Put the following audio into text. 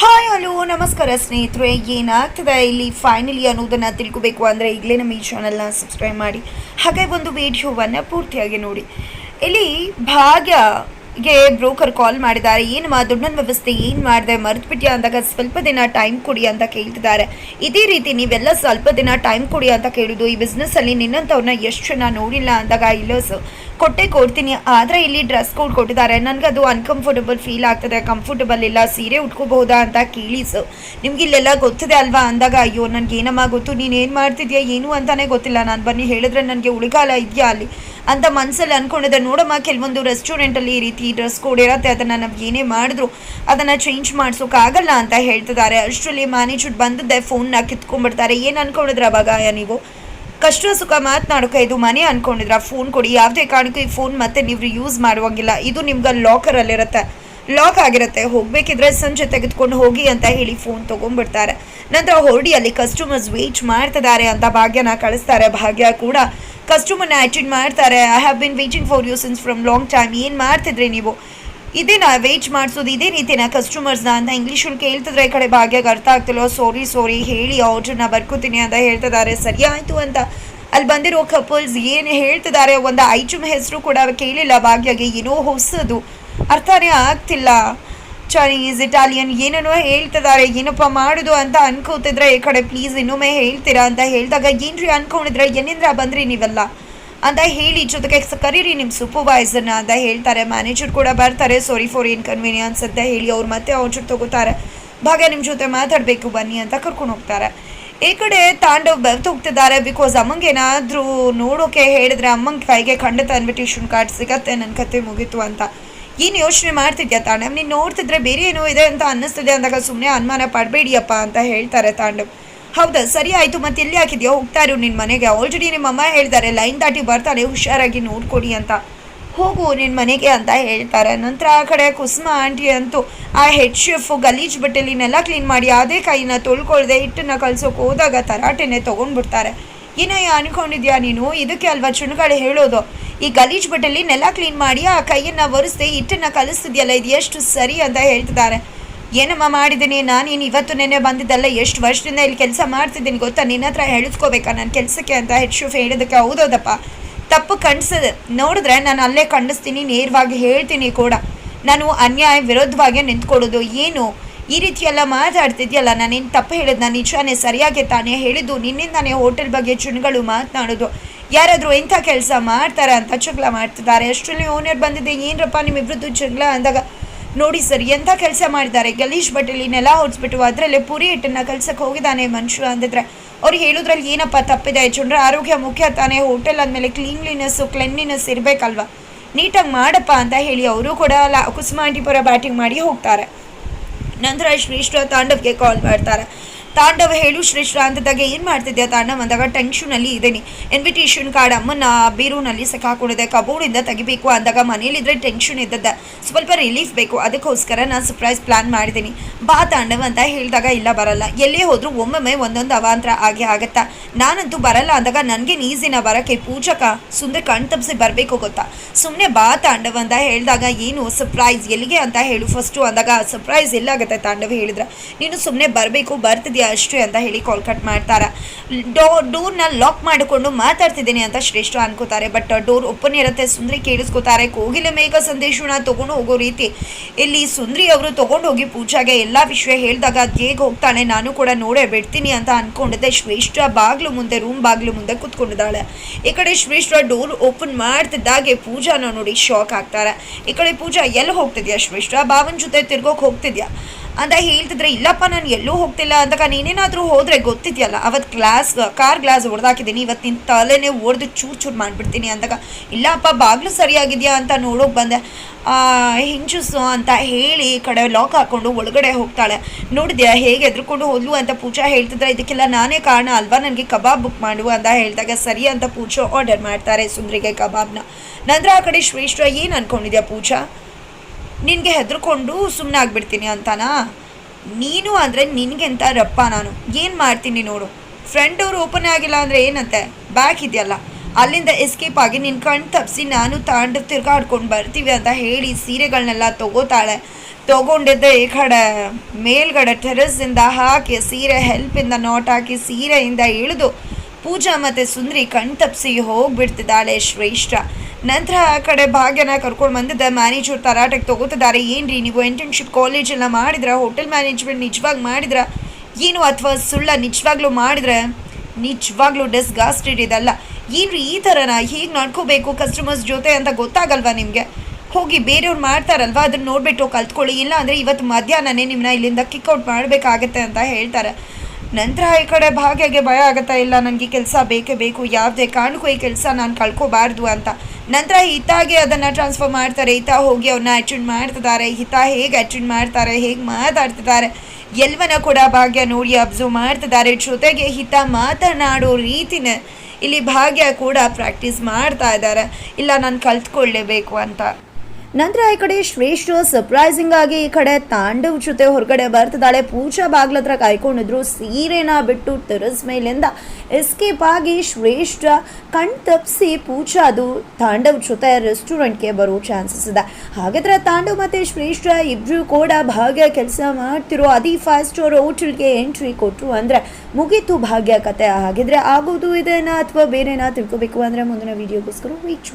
Hi, hello, ನಮಸ್ಕಾರ ಸ್ನೇಹಿತರೆ. ಏನಾಗ್ತದೆ ಇಲ್ಲಿ ಫೈನಲಿ ಅನ್ನೋದನ್ನು ತಿಳ್ಕೊಬೇಕು ಅಂದರೆ ಈಗಲೇ ನಮ್ಮ ಈ ಚಾನಲ್ನ ಸಬ್ಸ್ಕ್ರೈಬ್ ಮಾಡಿ. ಹಾಗೆ ಒಂದು ವಿಡಿಯೋವನ್ನು ಪೂರ್ತಿಯಾಗಿ ನೋಡಿ. ಇಲ್ಲಿ ಭಾಗ್ಯಗೆ ಬ್ರೋಕರ್ ಕಾಲ್ ಮಾಡಿದ್ದಾರೆ. ಏನು ಮಾ, ದುಡ್ಡನ ವ್ಯವಸ್ಥೆ ಏನು ಮಾಡಿದೆ? ಮರೆತುಬಿಟ್ಟಿಯಾ ಅಂದಾಗ ಸ್ವಲ್ಪ ದಿನ ಟೈಮ್ ಕೊಡಿ ಅಂತ ಕೇಳ್ತಿದ್ದಾರೆ. ಇದೇ ರೀತಿ ನೀವೆಲ್ಲ ಸ್ವಲ್ಪ ದಿನ ಟೈಮ್ ಕೊಡಿ ಅಂತ ಕೇಳೋದು ಈ ಬಿಸ್ನೆಸ್ಸಲ್ಲಿ ನಿನ್ನಂಥವ್ರನ್ನ ಎಷ್ಟು ಜನ ನೋಡಿಲ್ಲ ಅಂದಾಗ, ಇಲ್ಲ ಸರ್ ಕೊಟ್ಟೆ ಕೊಡ್ತೀನಿ. ಆದರೆ ಇಲ್ಲಿ ಡ್ರೆಸ್ ಕೋಡ್ ಕೊಟ್ಟಿದ್ದಾರೆ. ನನಗೆ ಅದು ಅನ್ಕಂಫರ್ಟಬಲ್ ಫೀಲ್ ಆಗ್ತದೆ. ಕಂಫರ್ಟಬಲ್ ಇಲ್ಲ. ಸೀರೆ ಉಟ್ಕೋಬಹುದಾ ಅಂತ ಕೇಳಿ ಸೊ ನಿಮ್ಗೆ ಇಲ್ಲೆಲ್ಲ ಗೊತ್ತಿದೆ ಅಲ್ವಾ? ಅಂದಾಗ, ಅಯ್ಯೋ ನನಗೆ ಏನಮ್ಮ ಗೊತ್ತು? ನೀನು ಏನು ಮಾಡ್ತಿದ್ಯಾ? ಏನು ಅಂತಾನೆ ಗೊತ್ತಿಲ್ಲ. ನಾನು ಬನ್ನಿ, ಹೇಳಿದ್ರೆ ನನಗೆ ಉಳಿಗಾಲ ಇದೆಯಾ ಅಲ್ಲಿ? ಅಂತ ಮನಸ್ಸಲ್ಲಿ ಅನ್ಕೊಂಡಿದ್ದೆ. ನೋಡಮ್ಮ, ಕೆಲವೊಂದು ರೆಸ್ಟೋರೆಂಟಲ್ಲಿ ಈ ರೀತಿ ಡ್ರೆಸ್ ಕೋಡ್ ಇರತ್ತೆ. ಅದನ್ನು ನಮ್ಗೆ ಏನೇ ಮಾಡಿದ್ರು ಅದನ್ನು ಚೇಂಜ್ ಮಾಡಿಸೋಕ್ಕಾಗಲ್ಲ ಅಂತ ಹೇಳ್ತಿದ್ದಾರೆ. ಅಷ್ಟರಲ್ಲಿ ಮ್ಯಾನೇಜರ್ ಬಂದಿದ್ದೆ. ಫೋನ್ನ ಕಿತ್ಕೊಂಡ್ಬಿಡ್ತಾರೆ. ಏನು ಅನ್ಕೊಂಡಿದ್ರೆ ಅವಾಗ ನೀವು? ಕಷ್ಟ ಸುಖ ಮಾತನಾಡೋಕೆ ಇದು ಮನೆ ಅನ್ಕೊಂಡಿದ್ರ ಫೋನ್ ಕೊಡಿ. ಯಾವುದೇ ಕಾರಣಕ್ಕೂ ಈ ಫೋನ್ ಮತ್ತೆ ನೀವು ಯೂಸ್ ಮಾಡುವಂಗಿಲ್ಲ. ಇದು ನಿಮ್ಗೆ ಲಾಕರಲ್ಲಿರುತ್ತೆ ಲಾಕ್ ಆಗಿರುತ್ತೆ. ಹೋಗ್ಬೇಕಿದ್ರೆ ಸಂಜೆ ತೆಗೆದುಕೊಂಡು ಹೋಗಿ ಅಂತ ಹೇಳಿ ಫೋನ್ ತೊಗೊಂಡ್ಬಿಡ್ತಾರೆ. ನಂತರ ಹೊರಡಿ ಅಲ್ಲಿ ಕಸ್ಟಮರ್ಸ್ ವೇಟ್ ಮಾಡ್ತಿದ್ದಾರೆ ಅಂತ ಭಾಗ್ಯನ ಕಳಿಸ್ತಾರೆ. ಭಾಗ್ಯ ಕೂಡ ಕಸ್ಟಮರ್ನ ಅಟೆಂಡ್ ಮಾಡ್ತಾರೆ. I have been waiting for you since from long time ಏನು ಮಾಡ್ತಿದ್ರಿ ನೀವು? ಇದೇನ ವೇಟ್ ಮಾಡಿಸೋದು, ಇದೇ ರೀತಿನ ಕಸ್ಟಮರ್ಸ್ನ ಅಂತ ಇಂಗ್ಲೀಷಲ್ಲಿ ಕೇಳ್ತಿದ್ರೆ ಈ ಕಡೆ ಭಾಗ್ಯಾಗ ಅರ್ಥ ಆಗ್ತಿಲ್ಲ ಸಾರಿ ಸೋರಿ ಹೇಳಿ ಆರ್ಡ್ರನ್ನ ಬರ್ಕೋತೀನಿ ಅಂತ ಹೇಳ್ತಿದ್ದಾರೆ. ಸರಿ ಆಯಿತು ಅಂತ. ಅಲ್ಲಿ ಬಂದಿರೋ ಕಪಲ್ಸ್ ಏನು ಹೇಳ್ತಿದ್ದಾರೆ? ಒಂದು ಐಟಮ್ ಹೆಸರು ಕೂಡ ಕೇಳಿಲ್ಲ ಭಾಗ್ಯಗೆ. ಏನೋ ಹೊಸದು. ಅರ್ಥನೇ ಆಗ್ತಿಲ್ಲ. ಚೈನೀಸ್ ಇಟಾಲಿಯನ್ ಏನೇನೋ ಹೇಳ್ತಿದ್ದಾರೆ. ಏನಪ್ಪ ಮಾಡೋದು ಅಂತ ಅನ್ಕೋತಿದ್ರೆ ಈ ಕಡೆ ಪ್ಲೀಸ್ ಇನ್ನೊಮ್ಮೆ ಹೇಳ್ತೀರಾ ಅಂತ ಹೇಳಿದಾಗ ಏನ್ರಿ ಅನ್ಕೊಂಡಿದ್ರೆ? ಎನ್ನಿಂದ್ರ ಬಂದ್ರಿ ನೀವೆಲ್ಲ? ಅಂತ ಹೇಳಿ, ಜೊತೆಗೆ ಕರೀರಿ ನಿಮ್ಮ ಸೂಪರ್ವೈಸರ್ನ ಅಂತ ಹೇಳ್ತಾರೆ. ಮ್ಯಾನೇಜರ್ ಕೂಡ ಬರ್ತಾರೆ. ಸಾರಿ ಫಾರ್ ಇನ್ಕನ್ವೀನಿಯನ್ಸ್ ಅಂತ ಹೇಳಿ ಅವ್ರು ಮತ್ತೆ ಅವ್ರ ಜೊತೆ ತಗೋತಾರೆ. ಭಾಗ್ಯ ನಿಮ್ಮ ಜೊತೆ ಮಾತಾಡಬೇಕು, ಬನ್ನಿ ಅಂತ ಕರ್ಕೊಂಡು ಹೋಗ್ತಾರೆ. ಈ ಕಡೆ ತಾಂಡವ್ ಬೆವ್ತು ಹೋಗ್ತಿದ್ದಾರೆ. ಬಿಕಾಸ್ ಅಮ್ಮಂಗೇನಾದರೂ ನೋಡೋಕೆ ಹೇಳಿದ್ರೆ ಅಮ್ಮಂಗೆ ಕೈಗೆ ಖಂಡಿತ ಇನ್ವಿಟೇಷನ್ ಕಾರ್ಡ್ ಸಿಗತ್ತೆ ನನ್ನ ಕತೆ ಮುಗೀತು ಅಂತ. ಏನು ಯೋಚನೆ ಮಾಡ್ತಿದ್ಯಾ ತಾಂಡವ್? ನೀನು ನೋಡ್ತಿದ್ರೆ ಬೇರೆ ಏನೋ ಇದೆ ಅಂತ ಅನ್ನಿಸ್ತಿದೆ ಅಂದಾಗ ಸುಮ್ಮನೆ ಅನುಮಾನ ಪಡಬೇಡಿಯಪ್ಪ ಅಂತ ಹೇಳ್ತಾರೆ ತಾಂಡವ್. ಹೌದಾ? ಸರಿ ಆಯಿತು, ಮತ್ತೆ ಎಲ್ಲಿ ಹಾಕಿದ್ಯೋ? ಹೋಗ್ತಾ ಇರು ನಿನ್ನ ಮನೆಗೆ. ಆಲ್ರೆಡಿ ನಿಮ್ಮ ಅಮ್ಮ ಹೇಳ್ತಾರೆ ಲೈನ್ ದಾಟಿ ಬರ್ತಾಳೆ, ಹುಷಾರಾಗಿ ನೋಡ್ಕೊಡಿ ಅಂತ. ಹೋಗು ನಿನ್ನ ಮನೆಗೆ ಅಂತ ಹೇಳ್ತಾರೆ. ನಂತರ ಆ ಕಡೆ ಕುಸುಮ ಆಂಟಿ ಅಂತೂ, ಆ ಹೆಡ್ ಶೆಫ್ ಗಲೀಜ್ ಬಟ್ಟೆಲಿನೆಲ್ಲ ಕ್ಲೀನ್ ಮಾಡಿ, ಅದೇ ಕೈನ ತೊಳ್ಕೊಳ್ದೆ, ಹಿಟ್ಟನ್ನ ಕಳ್ಸೋಕೆ ಹೋದಾಗ ತರಾಟೆನೆ ತೊಗೊಂಡ್ಬಿಡ್ತಾರೆ. ಏನಯ್ಯ ಅನ್ಕೊಂಡಿದ್ಯಾ ನೀನು? ಇದಕ್ಕೆ ಅಲ್ವಾ ಚುಣಗಾಳಿ ಹೇಳೋದು? ಈ ಗಲೀಜ್ ಬಟ್ಟೆಲಿ ನೆಲ ಕ್ಲೀನ್ ಮಾಡಿ, ಆ ಕೈಯನ್ನು ಒರೆಸ್ದೆ, ಹಿಟ್ಟನ್ನು ಕಲಿಸ್ತಿದ್ಯಲ್ಲ ಇದು ಎಷ್ಟು ಸರಿ ಅಂತ ಹೇಳ್ತಿದ್ದಾರೆ. ಏನಮ್ಮ ಮಾಡಿದ್ದೀನಿ? ನಾನೇನು ಇವತ್ತು ನೆನೆ ಬಂದಿದ್ದಲ್ಲ, ಎಷ್ಟು ವರ್ಷದಿಂದ ಇಲ್ಲಿ ಕೆಲಸ ಮಾಡ್ತಿದ್ದೀನಿ ಗೊತ್ತಾ? ನಿನ್ನ ಹತ್ರ ಹೇಳಿಸ್ಕೋಬೇಕಾ ನನ್ನ ಕೆಲಸಕ್ಕೆ ಅಂತ ಹೆಡ್ ಹೇಳಿದಕ್ಕೆ ಹೌದೌದಪ್ಪ ತಪ್ಪು ಕಣಿಸದೆ. ನೋಡಿದ್ರೆ ನಾನು ಅಲ್ಲೇ ಖಂಡಿಸ್ತೀನಿ, ನೇರವಾಗಿ ಹೇಳ್ತೀನಿ ಕೂಡ. ನಾನು ಅನ್ಯಾಯ ವಿರೋಧವಾಗಿ ನಿಂತ್ಕೊಳ್ಳೋದು ಏನು? ಈ ರೀತಿಯೆಲ್ಲ ಮಾತಾಡ್ತಿದ್ಯಲ್ಲ, ನಾನೇನು ತಪ್ಪು ಹೇಳಿದ್? ನಾನು ನಿಜಾನೇ ಸರಿಯಾಗಿ ತಾನೇ ಹೇಳಿದ್ದು? ನಿನ್ನಿಂದಾನೇ ಹೋಟೆಲ್ ಬಗ್ಗೆ ಚುಣ್ಗಳು ಮಾತನಾಡೋದು. ಯಾರಾದರೂ ಎಂಥ ಕೆಲಸ ಮಾಡ್ತಾರೆ ಅಂತ ಜಗಳ ಮಾಡ್ತಿದ್ದಾರೆ. ಅಷ್ಟರಲ್ಲಿ ಓನರ್ ಬಂದಿದೆ ಏನರಪ್ಪ ನಿಮ್ಮಿಬ್ರದ್ದು ಜಗಳ? ಅಂದಾಗ ನೋಡಿ ಸರ್ ಎಂಥ ಕೆಲಸ ಮಾಡಿದ್ದಾರೆ? ಗಲೀಶ್ ನೆಲ ಹೊಡ್ಸ್ಬಿಟ್ಟು ಅದರಲ್ಲೇ ಪುರಿ ಹಿಟ್ಟನ್ನು ಕಲ್ಸಕ್ಕೆ ಹೋಗಿದ್ದಾನೆ ಮನುಷ್ಯ ಅಂದಿದ್ರೆ. ಅವ್ರು ಹೇಳೋದ್ರಲ್ಲಿ ಏನಪ್ಪ ತಪ್ಪಿದೆ? ಜನರ ಆರೋಗ್ಯ ಮುಖ್ಯ ತಾನೇ? ಹೋಟೆಲ್ ಆದಮೇಲೆ ಕ್ಲೀನ್ಲಿನೆಸ್ಸು, ಕ್ಲೆನ್ಲಿನೆಸ್ ಇರಬೇಕಲ್ವ? ನೀಟಾಗಿ ಮಾಡಪ್ಪ ಅಂತ ಹೇಳಿ ಅವರು ಕೂಡ ಲಾ ಕುಸುಮ ಆಂಟಿಪುರ ಬ್ಯಾಟಿಂಗ್ ಮಾಡಿ ಹೋಗ್ತಾರೆ. ನಂತರ ಶ್ರೇಷ್ಠ ತಾಂಡವ್ಗೆ ಕಾಲ್ ಮಾಡ್ತಾರೆ. ತಾಂಡವ್ ಹೇಳು ಶ್ರೇಷ್ಠ ಅಂತದಾಗ ಏನು ಮಾಡ್ತಿದ್ಯಾ ತಾಂಡವ್? ಅಂದಾಗ ಟೆನ್ಷನಲ್ಲಿ ಇದ್ದೀನಿ ಇನ್ವಿಟೇಷನ್ ಕಾರ್ಡ್ ಅಮ್ಮನ ಬೀರೂನಲ್ಲಿ ಸಿಕ್ಕಾಕೊಂಡಿದೆ ಕಬೋರ್ಡಿಂದ ತೆಗಿಬೇಕು. ಅಂದಾಗ ಮನೇಲಿದ್ರೆ ಟೆನ್ಷನ್ ಇದ್ದದ ಸ್ವಲ್ಪ ರಿಲೀಫ್ ಬೇಕು. ಅದಕ್ಕೋಸ್ಕರ ನಾನು ಸರ್ಪ್ರೈಸ್ ಪ್ಲಾನ್ ಮಾಡಿದ್ದೀನಿ ಬಾ ತಾಂಡವ ಅಂತ ಹೇಳಿದಾಗ ಇಲ್ಲ, ಬರಲ್ಲ. ಎಲ್ಲೇ ಹೋದ್ರು ಒಮ್ಮೊಮ್ಮೆ ಒಂದೊಂದು ಅವಾಂತರ ಆಗಿ ಆಗತ್ತಾ? ನಾನಂತೂ ಬರಲ್ಲ. ಅಂದಾಗ ನನಗೆ ಈಸಿನ ಬರೋಕ್ಕೆ ಪೂಜಕ ಸುಂದರ ಕಣ್ ತಪ್ಪಿಸಿ ಬರಬೇಕು ಗೊತ್ತಾ? ಸುಮ್ಮನೆ ಬಾ ತಾಂಡವ ಅಂತ ಹೇಳಿದಾಗ ಏನು ಸರ್ಪ್ರೈಸ್ ಎಲ್ಲಿಗೆ ಅಂತ ಹೇಳು ಫಸ್ಟು ಅಂದಾಗ ಸರ್ಪ್ರೈಸ್ ಎಲ್ಲಾಗುತ್ತೆ ತಾಂಡವ ಹೇಳಿದ್ರೆ. ನೀನು ಸುಮ್ಮನೆ ಬರಬೇಕು, ಬರ್ತಿದ್ಯಾ? ಅಷ್ಟೇ ಅಂತ ಹೇಳಿ ಕಾಲ್ ಕಟ್ ಮಾಡ್ತಾರೆ. ಡೋ, ಡೋರ್ನ ಲಾಕ್ ಮಾಡಿಕೊಂಡು ಮಾತಾಡ್ತಿದ್ದೀನಿ ಅಂತ ಶ್ರೇಷ್ಠ ಅನ್ಕೋತಾರೆ. ಬಟ್ ಡೋರ್ ಓಪನ್ ಇರುತ್ತೆ. ಸುಂದ್ರಿ ಕೇಳಿಸ್ಕೋತಾರೆ. ಕೋಗಿಲೆ ಮೇಘ ಸಂದೇಶನ ತಗೊಂಡು ಹೋಗೋ ರೀತಿ. ಇಲ್ಲಿ ಸುಂದ್ರಿ ಅವರು ತಗೊಂಡು ಹೋಗಿ ಪೂಜಾಗೆ ಎಲ್ಲ ವಿಷಯ ಹೇಳಿದಾಗ ಅದು ಹೇಗೆ ಹೋಗ್ತಾನೆ ನಾನು ಕೂಡ ನೋಡೇ ಬಿಡ್ತೀನಿ ಅಂತ ಅನ್ಕೊಂಡಿದ್ದೆ. ಶ್ರೇಷ್ಠ ಬಾಗ್ಲು ಮುಂದೆ ರೂಮ್ ಬಾಗ್ಲು ಮುಂದೆ ಕುತ್ಕೊಂಡಿದ್ದಾಳೆ. ಈ ಕಡೆ ಶ್ರೇಷ್ಠ ಡೋರ್ ಓಪನ್ ಮಾಡ್ತಿದ್ದಾಗೆ ಪೂಜಾನ ನೋಡಿ ಶಾಕ್ ಆಗ್ತಾರೆ. ಈ ಕಡೆ ಪೂಜಾ, ಎಲ್ಲಿ ಹೋಗ್ತಿದ್ಯಾ ಶ್ರೇಷ್ಠ? ಬಾವನ್ ಜೊತೆ ತಿರ್ಗೋಕೆ ಹೋಗ್ತಿದ್ಯಾ? ಅಂತ ಹೇಳ್ತಿದ್ರೆ ಇಲ್ಲಪ್ಪ ನಾನು ಎಲ್ಲೂ ಹೋಗ್ತಿಲ್ಲ ಅಂದಾಗ ನೀನೇನಾದರೂ ಹೋದ್ರೆ ಗೊತ್ತಿದ್ಯಲ್ಲ. ಅವತ್ತು ಗ್ಲಾಸ್ ಕಾರ್ ಗ್ಲಾಸ್ ಹೊಡೆದಾಕಿದ್ದೀನಿ ಇವತ್ತಿನ ತಲೆನೇ ಒಡೆದು ಚೂರು ಚೂರು ಮಾಡಿಬಿಡ್ತೀನಿ ಅಂದಾಗ ಇಲ್ಲಪ್ಪ ಬಾಗಿಲು ಸರಿಯಾಗಿದೆಯಾ ಅಂತ ನೋಡೋಕೆ ಬಂದೆ. ಆ, ಹಿಂಜುಸು ಅಂತ ಹೇಳಿ ಕಡೆ ಲಾಕ್ ಹಾಕ್ಕೊಂಡು ಒಳಗಡೆ ಹೋಗ್ತಾಳೆ. ನೋಡಿದ್ಯಾ ಹೇಗೆ ಎದ್ರುಕೊಂಡು ಹೋದ್ಲು ಅಂತ ಪೂಜಾ ಹೇಳ್ತಿದ್ರೆ ಇದಕ್ಕೆಲ್ಲ ನಾನೇ ಕಾರಣ ಅಲ್ವಾ? ನನಗೆ ಕಬಾಬ್ ಬುಕ್ ಮಾಡು ಅಂತ ಹೇಳಿದಾಗ ಸರಿ ಅಂತ ಪೂಜಾ ಆರ್ಡರ್ ಮಾಡ್ತಾರೆ ಸುಂದ್ರಿಗೆ ಕಬಾಬ್ನ. ನಂತರ ಆ ಕಡೆ ಶ್ರೇಷ್ಠ ಏನು ಅನ್ಕೊಂಡಿದ್ಯಾ ಪೂಜಾ? ನಿನಗೆ ಹೆದರ್ಕೊಂಡು ಸುಮ್ಮನೆ ಆಗ್ಬಿಡ್ತೀನಿ ಅಂತಾನಾ? ನೀನು ಅಂದರೆ ನಿನಗೆಂತ ರಪ್ಪ ನಾನು. ಏನು ಮಾಡ್ತೀನಿ ನೋಡು. ಫ್ರಂಟ್ ಡೋರ್ ಓಪನ್ ಆಗಿಲ್ಲ ಅಂದರೆ ಏನಂತೆ? ಬ್ಯಾಕ್ ಇದೆಯಲ್ಲ. ಅಲ್ಲಿಂದ ಎಸ್ಕೇಪ್ ಆಗಿ ನಿನ್ನ ಕಣ್ಣು ತಪ್ಪಿಸಿ ನಾನು ತಾಂಡು ತಿರ್ಗಾಡ್ಕೊಂಡು ಬರ್ತೀವಿ ಅಂತ ಹೇಳಿ ಸೀರೆಗಳನ್ನೆಲ್ಲ ತಗೋತಾಳೆ. ತಗೊಂಡಿದ್ದೆ ಈ ಕಡೆ. ಮೇಲ್ಗಡೆ ಟೆರೆಸ್ ಇಂದ ಹಾಕಿ ಸೀರೆ ಹೆಲ್ಪಿಂದ ನೋಟ್ ಹಾಕಿ ಸೀರೆಯಿಂದ ಇಳಿದು ಪೂಜಾ ಮತ್ತೆ ಸುಂದ್ರಿ ಕಣ್ತಪ್ಸಿ ಹೋಗ್ಬಿಡ್ತಿದ್ದಾಳೆ ಶ್ರೇಷ್ಠ. ನಂತರ ಆ ಕಡೆ ಭಾಗ್ಯನ ಕರ್ಕೊಂಡು ಬಂದಿದ್ದ ಮ್ಯಾನೇಜರ್ ತರಾಟೆಗೆ ತಗೋತಿದ್ದಾರೆ. ಏನ್ರಿ ನೀವು ಇಂಟರ್ನ್ಶಿಪ್ ಕಾಲೇಜ್ ಎಲ್ಲ ಮಾಡಿದ್ರ ಹೋಟೆಲ್ ಮ್ಯಾನೇಜ್ಮೆಂಟ್ ನಿಜವಾಗಿ ಮಾಡಿದ್ರ? ಏನು ಅಥವಾ ಸುಳ್ಳ ನಿಜವಾಗ್ಲೂ ಮಾಡಿದ್ರೆ? ನಿಜವಾಗ್ಲೂ ಡಿಸ್ಗಾಸ್ಟೆಡ್ ಇದಲ್ಲ. ಏನ್ರಿ ಈ ಥರನ ಹೀಗೆ ನಡ್ಕೋಬೇಕು ಕಸ್ಟಮರ್ಸ್ ಜೊತೆ ಅಂತ ಗೊತ್ತಾಗಲ್ವಾ ನಿಮಗೆ? ಹೋಗಿ ಬೇರೆಯವ್ರು ಮಾಡ್ತಾರಲ್ವಾ? ಅದನ್ನ ನೋಡ್ಬಿಟ್ಟು ಕಲ್ತ್ಕೊಳ್ಳಿ. ಇಲ್ಲ ಅಂದರೆ ಇವತ್ತು ಮಧ್ಯಾಹ್ನನೇ ನಿಮ್ಮನ್ನ ಇಲ್ಲಿಂದ ಕಿಕ್ಔಟ್ ಮಾಡಬೇಕಾಗತ್ತೆ ಅಂತ ಹೇಳ್ತಾರೆ. ನಂತರ ಈ ಕಡೆ ಭಾಗ್ಯಗೆ ಭಯ ಆಗುತ್ತಾ ಇಲ್ಲ. ನನಗೆ ಕೆಲಸ ಬೇಕೇ ಬೇಕು. ಯಾವುದೇ ಕಾರಣಕ್ಕೂ ಈ ಕೆಲಸ ನಾನು ಕಳ್ಕೊಬಾರ್ದು ಅಂತ. ನಂತರ ಹಿತಾಗೆ ಅದನ್ನು ಟ್ರಾನ್ಸ್ಫರ್ ಮಾಡ್ತಾರೆ. ಹಿತ ಹೋಗಿ ಅವನ್ನ ಅಟೆಂಡ್ ಮಾಡ್ತಿದ್ದಾರೆ. ಹಿತ ಹೇಗೆ ಅಟೆಂಡ್ ಮಾಡ್ತಾರೆ? ಹೇಗೆ ಮಾತಾಡ್ತಿದ್ದಾರೆ? ಎಲ್ವನ ಕೂಡ ಭಾಗ್ಯ ನೋಡಿ ಅಬ್ಸರ್ವ್ ಮಾಡ್ತಿದ್ದಾರೆ. ಜೊತೆಗೆ ಹಿತ ಮಾತನಾಡೋ ರೀತಿನ ಇಲ್ಲಿ ಭಾಗ್ಯ ಕೂಡ ಪ್ರಾಕ್ಟೀಸ್ ಮಾಡ್ತಾ ಇದ್ದಾರೆ. ಇಲ್ಲ, ನಾನು ಕಲ್ತ್ಕೊಳ್ಳೇಬೇಕು ಅಂತ. ನಂತರ ಈ ಕಡೆ ಶ್ರೇಷ್ಠ ಸರ್ಪ್ರೈಸಿಂಗ್ ಆಗಿ ಈ ಕಡೆ ತಾಂಡವ್ ಜೊತೆ ಹೊರಗಡೆ ಬರ್ತಿದ್ದಾಳೆ. ಪೂಜಾ ಬಾಗ್ಲ ಹತ್ರ ಕಾಯ್ಕೊಂಡಿದ್ರು. ಸೀರೆನ ಬಿಟ್ಟು ಟೆರಸ್ ಮೇಲಿಂದ ಎಸ್ಕೇಪ್ ಆಗಿ ಶ್ರೇಷ್ಠ ಕಣ್ ತಪ್ಪಿಸಿ ಪೂಜಾದು ತಾಂಡವ್ ಜೊತೆ ರೆಸ್ಟೋರೆಂಟ್ಗೆ ಬರೋ ಚಾನ್ಸಸ್ ಇದೆ. ಹಾಗಾದ್ರೆ ತಾಂಡವ್ ಮತ್ತೆ ಶ್ರೇಷ್ಠ ಇಬ್ರು ಕೂಡ ಭಾಗ್ಯ ಕೆಲಸ ಮಾಡ್ತಿರೋ ಅದಿ ಫೈವ್ ಸ್ಟೋರ್ ಹೋಟೆಲ್ಗೆ ಎಂಟ್ರಿ ಕೊಟ್ಟರು ಅಂದ್ರೆ ಮುಗೀತು ಭಾಗ್ಯ ಕತೆ. ಹಾಗಿದ್ರೆ ಆಗೋದು ಇದೇನಾ ಅಥವಾ ಬೇರೆನಾ ತಿಳ್ಕೊಬೇಕು ಅಂದ್ರೆ ಮುಂದಿನ ವಿಡಿಯೋಗೋಸ್ಕರ ವೀಚ್